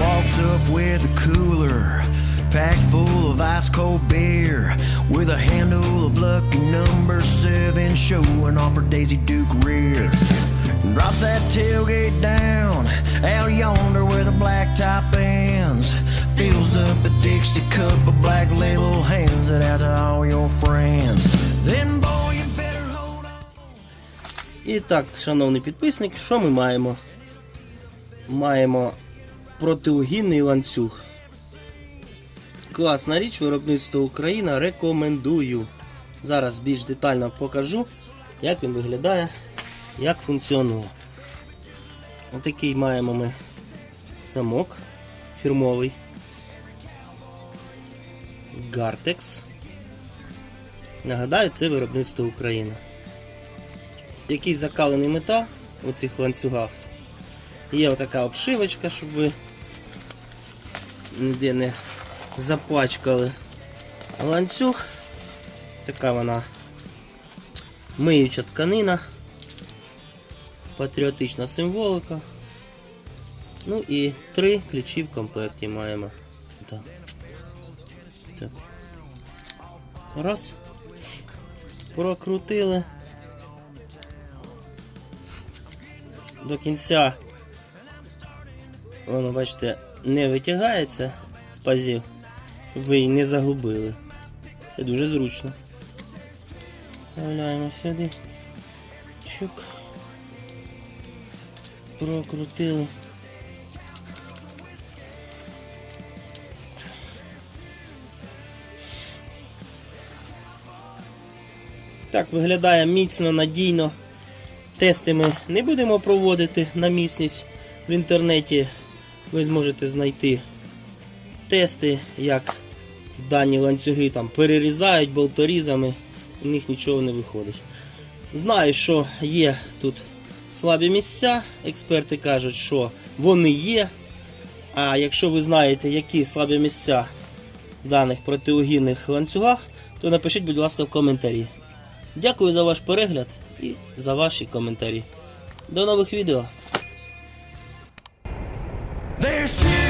walks up with a cooler packed full of ice cold beer with a handle of lucky number seven showing off her Daisy Duke rear. And drops that tailgate down out yonder where the blacktop ends. Fills up a Dixie cup of black label, hands it out to all your friends. Then, boy, you better hold on. І так, шановний підписник, що ми маємо? Маємо протиугінний ланцюг. Класна річ, виробництво Україна, рекомендую. Зараз більш детально покажу, як він виглядає, як функціонує. Отакий маємо ми замок фірмовий. Гартекс. Нагадаю, це виробництво України якийсь закалений метал у цих ланцюгах. Є отака обшивочка, щоб ви ніде не запачкали. Ланцюг, така вона миюча тканина, патріотична символика. Ну і три ключі в комплекті маємо. Так. Так. Раз. Прокрутили. до кінця, воно, бачите, не витягається з пазів, щоб ви її не загубили. Це дуже зручно. Вставляємо сюди. Чук. Прокрутили. Так виглядає міцно, надійно. Тести ми не будемо проводити на міцність. В інтернеті ви зможете знайти тести, як дані ланцюги там перерізають болторізами, у них нічого не виходить. Знаю, що є тут слабі місця. Експерти кажуть, що вони є. А якщо ви знаєте, які слабі місця в даних протиугінних ланцюгах, то напишіть, будь ласка, в коментарі. Дякую за ваш перегляд і за ваші коментарі. До нових відео! There's